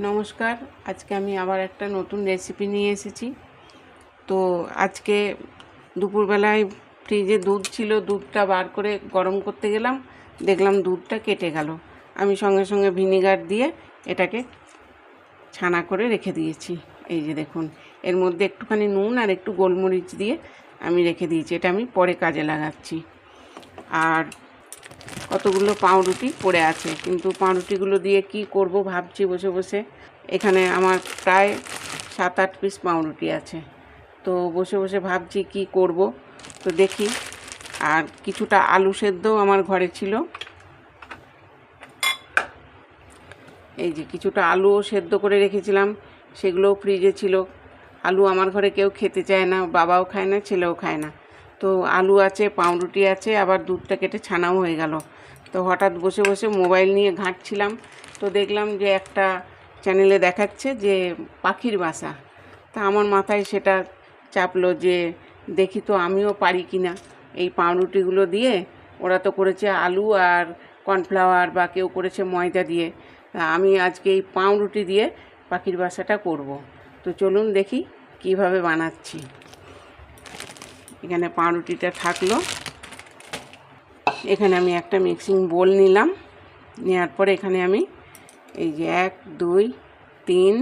নমস্কার, আজকে আমি আবার একটা নতুন রেসিপি নিয়ে এসেছি। তো আজকে দুপুরবেলায় ফ্রিজে দুধ ছিল, দুধটা বার করে গরম করতে গেলাম, দেখলাম দুধটা কেটে গেল। আমি সঙ্গে সঙ্গে ভিনিগার দিয়ে এটাকে ছানা করে রেখে দিয়েছি। এই যে দেখুন, এর মধ্যে একটুখানি নুন আর একটু গোলমরিচ দিয়ে আমি রেখে দিয়েছি, এটা আমি পরে কাজে লাগাচ্ছি। আর কতগুলো পাউরুটি পড়ে আছে। কিন্তু পাউরুটিগুলো দিয়ে কি করব ভাবছি বসে বসে। এখানে আমার প্রায় সাত আট পিস পাউরুটি আছে। তো বসে বসে ভাবছি কি করব। তো দেখি। আর কিছুটা আলু সেদ্ধও আমার ঘরে ছিল। এই যে কিছুটা আলুও সেদ্ধ করে রেখেছিলাম। সেগুলোও ফ্রিজে ছিল। আলু আমার ঘরে কেউ খেতে চায় না, বাবাও খায় না, ছেলেও খায় না। তো আলু আছে, পাউরুটি আছে, আবার দুধটা কেটে ছানাও হয়ে গেল। তো হঠাৎ বসে বসে মোবাইল নিয়ে ঘাঁটছিলাম। তো দেখলাম যে একটা চ্যানেলে দেখাচ্ছে যে পাখির বাসা। তা আমার মাথায় সেটা চাপলো যে দেখি তো আমিও পারি কি না এই পাউরুটিগুলো দিয়ে ওরা তো করেছে আলু আর কর্নফ্লাওয়ার বা কেউ করেছে ময়দা দিয়ে। তা আমি আজকে এই পাউরুটি দিয়ে পাখির বাসাটা করব। তো চলুন দেখি কীভাবে বানাচ্ছি। এখানে পাউরুটিটা থাকল। এখানে আমি একটা মিক্সিং বোল নিলাম। নেওয়ার পরে এখানে আমি এই যে এক, দুই, তিন,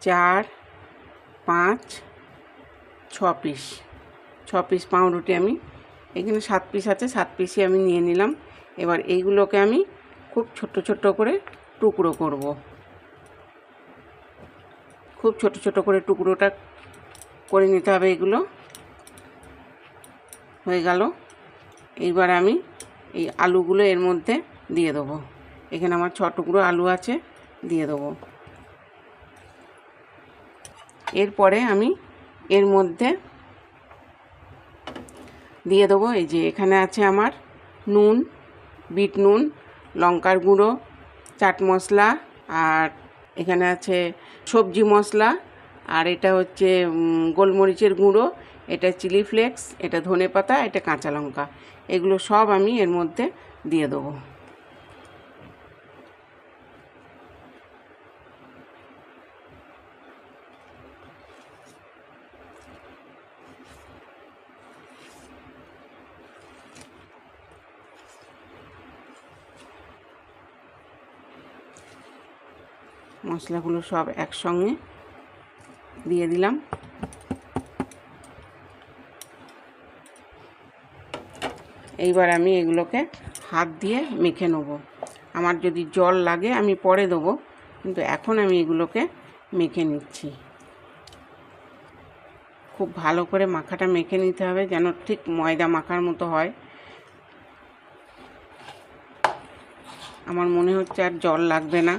চার, পাঁচ, ছ পিস ছ পিস পাউরুটি আমি এখানে সাত পিস আছে, সাত পিসই আমি নিয়ে নিলাম। এবার এইগুলোকে আমি খুব ছোট ছোট করে টুকরো করব। খুব ছোট ছোট করে টুকরোটা করে নিতে হবে এগুলো। হয়ে গেল। এইবার আমি এই আলুগুলো এর মধ্যে দিয়ে দেবো। এখানে আমার ছ টুকরো আলু আছে, দিয়ে দেবো। এরপরে আমি এর মধ্যে দিয়ে দেবো এই যে এখানে আছে আমার নুন, বিট নুন, লঙ্কার গুঁড়ো, চাট মশলা, আর এখানে আছে সবজি মশলা, আর এটা হচ্ছে গোলমরিচের গুঁড়ো এটা চিলি ফ্লেক্স, এটা ধনে পাতা, এটা কাঁচা লঙ্কা। এগুলো সব আমি এর মধ্যে দিয়ে দেবো। মশলাগুলো সব একসঙ্গে দিয়ে দিলাম। এইবার আমি এগুলোকে হাত দিয়ে মেখে নেব। আমার যদি জল লাগে আমি পরে দেবো, কিন্তু এখন আমি এগুলোকে মেখে নিচ্ছি। খুব ভালো করে মাখাটা মেখে নিতে হবে যেন ঠিক ময়দা মাখার মতো হয়। আমার মনে হচ্ছে আর জল লাগবে না।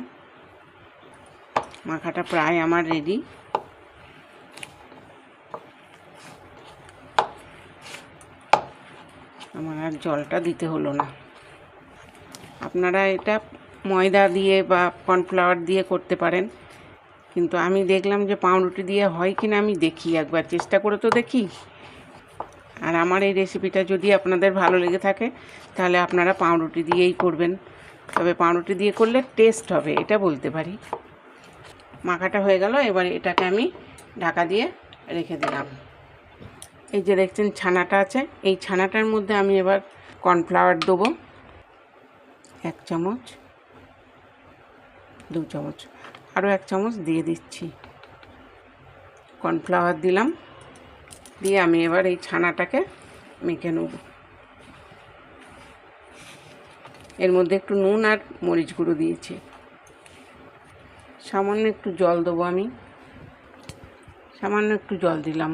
মাখাটা প্রায় আমার রেডি আমার আর জলটা দিতে হলো না। আপনারা এটা ময়দা দিয়ে বা কর্নফ্লাওয়ার দিয়ে করতে পারেন। কিন্তু আমি দেখলাম যে পাউরুটি দিয়ে হয় কি না আমি দেখি, একবার চেষ্টা করে তো দেখি। আর আমার এই রেসিপিটা যদি আপনাদের ভালো লেগে থাকে, তাহলে আপনারা পাউরুটি দিয়েই করবেন। তবে পাউরুটি দিয়ে করলে টেস্ট হবে, এটা বলতে পারি। মাখাটা হয়ে গেল, এবার এটাকে আমি ঢাকা দিয়ে রেখে দিলাম। এই যে দেখছেন ছানাটা আছে, এই ছানাটার মধ্যে আমি এবার কর্নফ্লাওয়ার দেবো। এক চামচ, দু চামচ আরও এক চামচ দিয়ে দিচ্ছি। কর্নফ্লাওয়ার দিলাম, দিয়ে আমি এবার এই ছানাটাকে মেখে নেব। এর মধ্যে একটু নুন আর মরিচ গুঁড়ো দিয়েছি। সামান্য একটু জল দেবো আমি। সামান্য একটু জল দিলাম।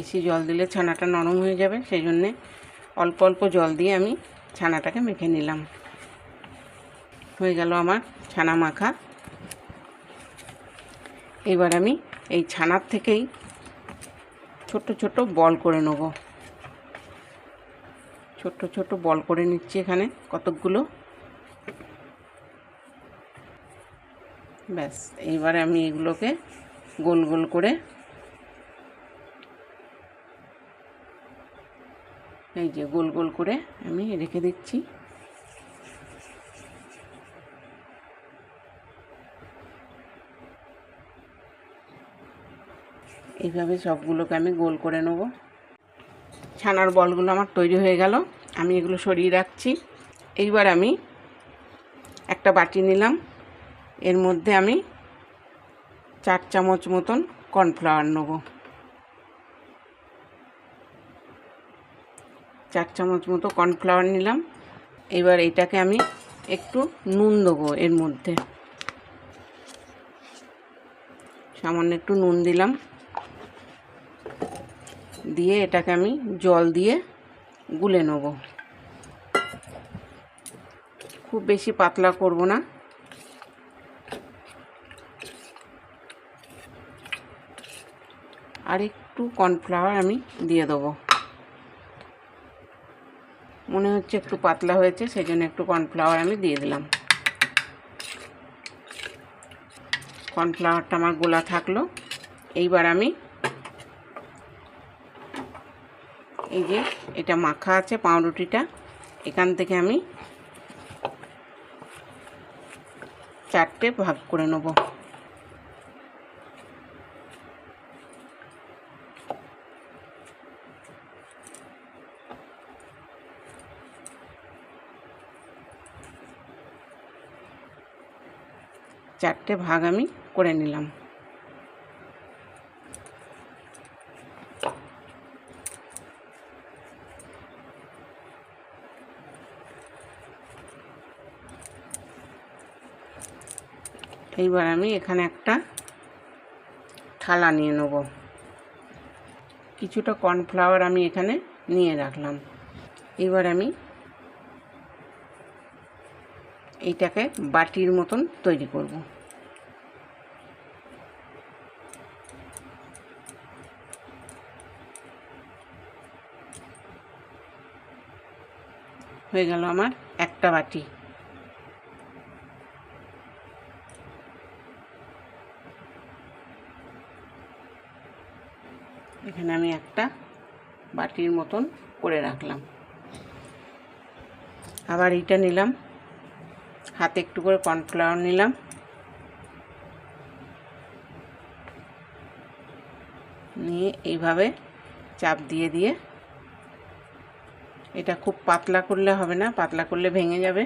বেশি জল দিলে ছানাটা নরম হয়ে যাবে, সেই জন্যে অল্প অল্প জল দিয়ে আমি ছানাটাকে মেখে নিলাম। হয়ে গেল আমার ছানা মাখা। এবার আমি এই ছানার থেকেই ছোট ছোট বল করে নেব। ছোট ছোট বল করে নিচ্ছি এখানে কতকগুলো। ব্যাস, এইবারে আমি এগুলোকে গোল গোল করে এই যে গোল গোল করে আমি রেখে দিচ্ছি। এইভাবে সবগুলোকে আমি গোল করে নেব। ছানার বলগুলো আমার তৈরি হয়ে গেল, আমি এগুলো সরিয়ে রাখছি। এইবার আমি একটা বাটি নিলাম, এর মধ্যে আমি চার চামচ মতন কর্নফ্লাওয়ার নেব। চার চামচ মতো কর্নফ্লাওয়ার নিলাম। এবার এটাকে আমি একটু নুন দেবো এর মধ্যে। সামান্য একটু নুন দিলাম। দিয়ে এটাকে আমি জল দিয়ে গুলে নেব। খুব বেশি পাতলা করব না। আর একটু কর্নফ্লাওয়ার আমি দিয়ে দেবো। মনে হচ্ছে একটু পাতলা হয়েছে সেই জন্য একটু কর্নফ্লাওয়ার আমি দিয়ে দিলাম। কর্নফ্লাওয়ারটা আমার গোলা থাকল। এইবার আমি এই যে এটা মাখা আছে পাউরুটিটা, এখান থেকে আমি চারটে ভাগ করে নেব। চারটে ভাগ আমি করে নিলাম। এইবার আমি এখানে একটা থালা নিয়ে নেব। কিছুটা কর্নফ্লাওয়ার আমি এখানে নিয়ে রাখলাম। এবার আমি এইটাকে বাটির মতন তৈরি করব। হয়ে গেল আমার একটা বাটি। এখানে আমি একটা বাটির মতন করে রাখলাম। আবার এইটা নিলাম। হাতে একটু করে কর্নফ্লাওয়ার নিলাম। নিয়ে এইভাবে চাপ দিয়ে দিয়ে, এটা খুব পাতলা করলে হবে না, পাতলা করলে ভেঙে যাবে।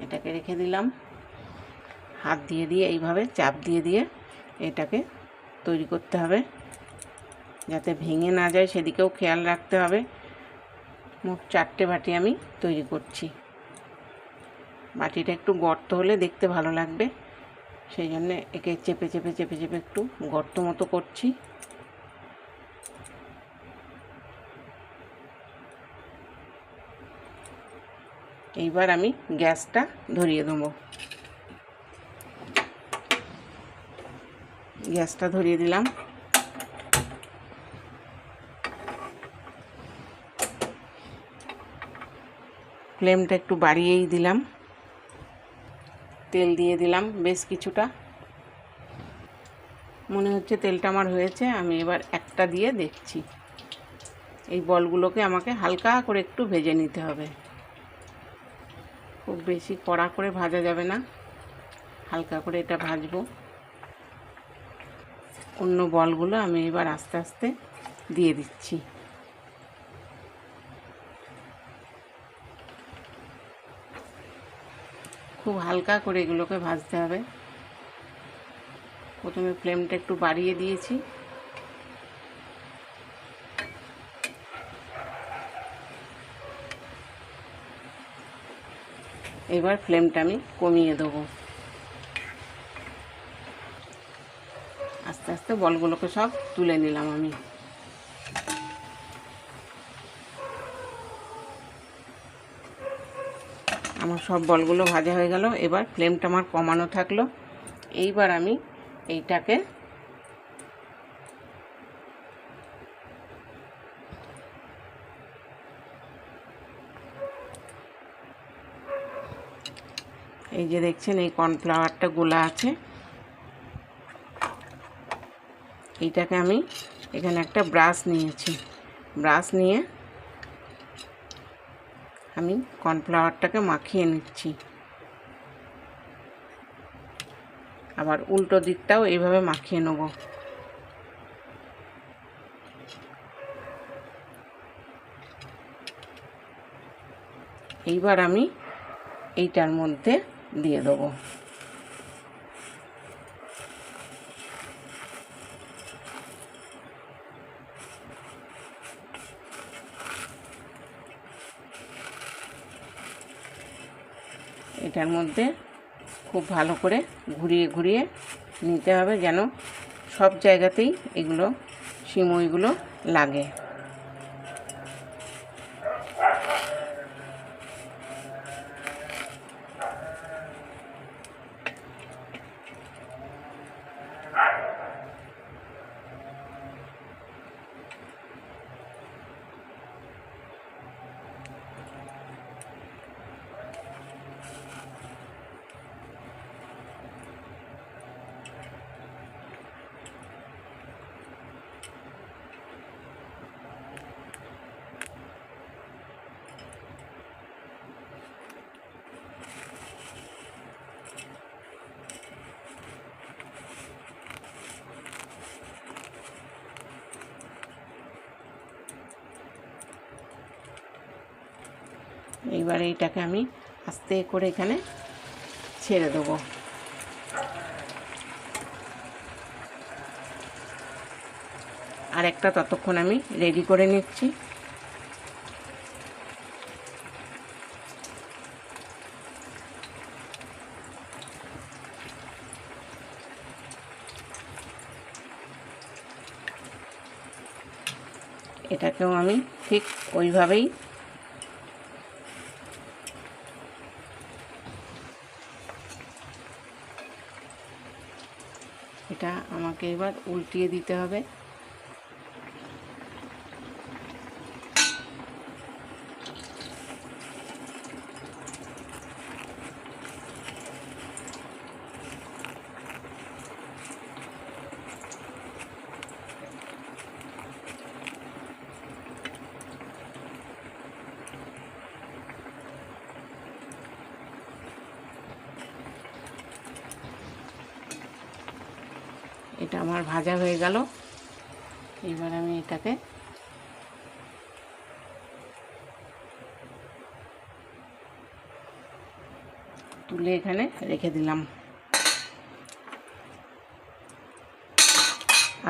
এটাকে রেখে দিলাম। হাত দিয়ে দিয়ে, এইভাবে চাপ দিয়ে দিয়ে এটাকে তৈরি করতে হবে। যাতে ভেঙে না যায়, সেদিকেও খেয়াল রাখতে হবে। মোট চারটে বাটি আমি তৈরি করছি। বাটিটা একটু গর্ত হলে দেখতে ভালো লাগবে। সেই জন্যে একে চেপে চেপে চেপে চেপে একটু গর্ত মতো করছি। এইবার আমি গ্যাসটা ধরিয়ে দেবো। গ্যাসটা ধরিয়ে দিলাম। ফ্লেমটা একটু বাড়িয়েই দিলাম। তেল দিয়ে দিলাম বেশ কিছুটা। মনে হচ্ছে তেলটা আমার হয়েছে, আমি এবার একটা দিয়ে দেখছি। এই বলগুলোকে আমাকে হালকা করে একটু ভেজে নিতে হবে। খুব বেশি কড়া করে ভাজা যাবে না। হালকা করে এটা ভাজবো। অন্য বলগুলো আমি এবার আস্তে আস্তে দিয়ে দিচ্ছি। খুব হালকা করে এগুলোকে ভাজতে হবে। প্রথমে ফ্লেমটা একটু বাড়িয়ে দিয়েছি। এবার ফ্লেমটা আমি কমিয়ে দেবো। আস্তে আস্তে বলগুলোকে সব তুলে নিলাম আমি। আমার সব বলগুলো ভাজা হয়ে গেল, এবার ফ্লেমটা আমার কমানো থাকল। এইবার আমি এইটাকে এই যে দেখছেন, এই কর্নফ্লাওয়ারটা গোলা আছে। এইটাকে আমি এখানে একটা ব্রাশ নিয়েছি। ব্রাশ নিয়ে আমি কর্নফ্লাওয়ারটাকে মাখিয়ে নিচ্ছি। আবার উল্টো দিকটাও এইভাবে মাখিয়ে নেব। এইবার আমি এইটার মধ্যে দিয়ে দেবো। এটার মধ্যে খুব ভালো করে ঘুরিয়ে ঘুরিয়ে নিতে হবে যেন সব জায়গাতেই এগুলো, সিমইগুলো লাগে। এইবার এইটাকে আমি আস্তে করে এখানে ছেড়ে দেবো। আর একটা ততক্ষণ আমি রেডি করে নিচ্ছি। এটাকেও আমি ঠিক ওইভাবেই এটা আমাকে এবার উল্টিয়ে দিতে হবে। এটা আমার ভাজা হয়ে গেল। এবার আমি এটাকে তুলে এখানে রেখে দিলাম।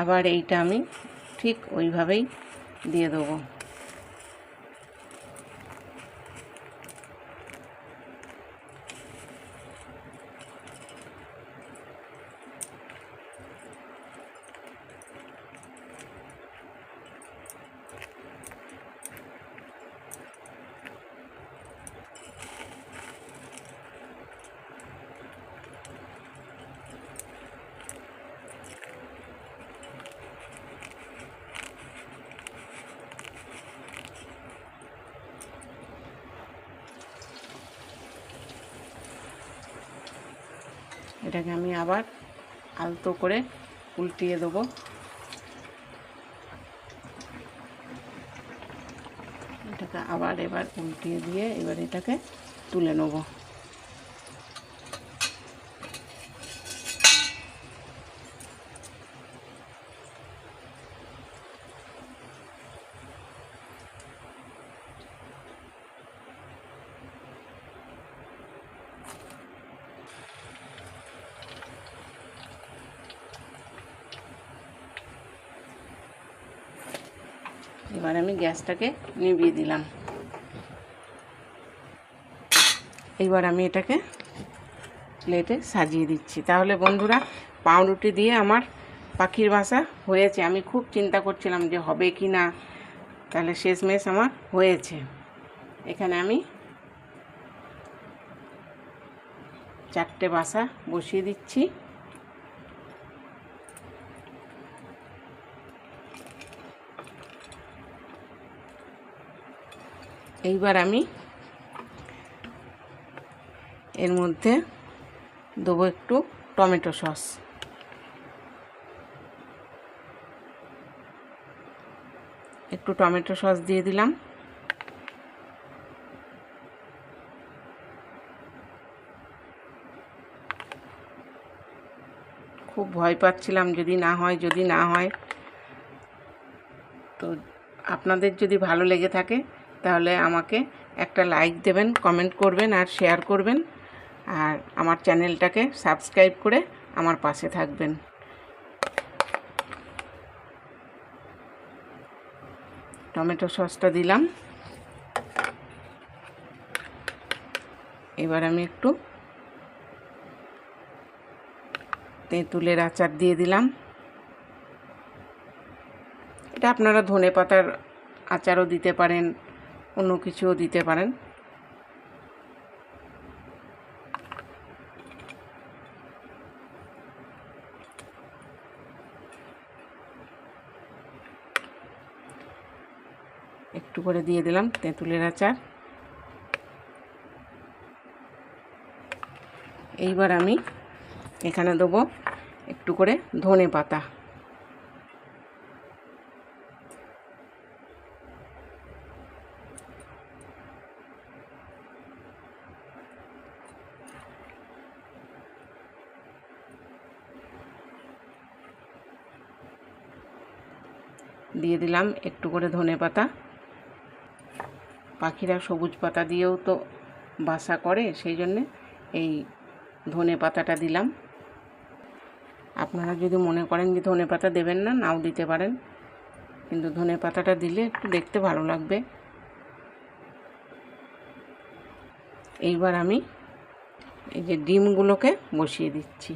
আবার এইটা আমি ঠিক ওইভাবেই দিয়ে দেবো। এটাকে আমি আবার আলতো করে উল্টিয়ে দেবো। এটাকে আবার এবার উল্টিয়ে দিয়ে এবার এটাকে তুলে নেব। এবার আমি গ্যাসটাকে নিভিয়ে দিলাম। এইবার আমি এটাকে প্লেটে সাজিয়ে দিচ্ছি। তাহলে বন্ধুরা, পাউরুটি দিয়ে আমার পাখির বাসা হয়েছে। আমি খুব চিন্তা করছিলাম যে হবে কি না। তাহলে শেষমেশ আমার হয়েছে। এখানে আমি চারটে বাসা বসিয়ে দিচ্ছি। এইবার আমি এর মধ্যে দেবো একটু টমেটো সস। একটু টমেটো সস দিয়ে দিলাম। খুব ভয় পাচ্ছিলাম যদি না হয়, যদি না হয়। তো আপনাদের যদি ভালো লেগে থাকে তাহলে আমাকে একটা লাইক দেবেন কমেন্ট করবেন আর শেয়ার করবেন। আর আমার চ্যানেলটাকে সাবস্ক্রাইব করে আমার পাশে থাকবেন। টমেটো সসটা দিলাম। এবার আমি একটু তেঁতুলের আচার দিয়ে দিলাম। এটা আপনারা ধনে পাতার আচারও দিতে পারেন। অন্য কিছুও দিতে পারেন। একটু করে দিয়ে দিলাম তেঁতুলের আচার। এইবার আমি এখানে দেবো একটু করে ধনে পাতা। দিয়ে দিলাম একটু করে ধনে পাতা। পাখিরা সবুজ পাতা দিয়েও তো বাসা করে, সেই জন্যে এই ধনে পাতাটা দিলাম। আপনারা যদি মনে করেন যে ধনে পাতা দেবেন না, নাও দিতে পারেন। কিন্তু ধনে পাতাটা দিলে একটু দেখতে ভালো লাগবে। এইবার আমি এই যে ডিমগুলোকে বসিয়ে দিচ্ছি।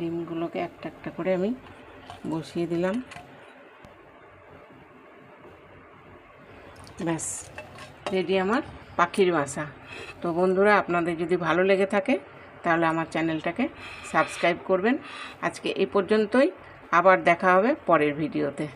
ডিমগুলোকে একটা একটা করে আমি বসিয়ে দিলাম। ব্যাস, রেডি আমার পাখির বাসা। তো বন্ধুরা, আপনাদের যদি ভালো লেগে থাকে, তাহলে আমার চ্যানেলটাকে সাবস্ক্রাইব করবেন। আজকে এই পর্যন্তই, আবার দেখা হবে পরের ভিডিওতে।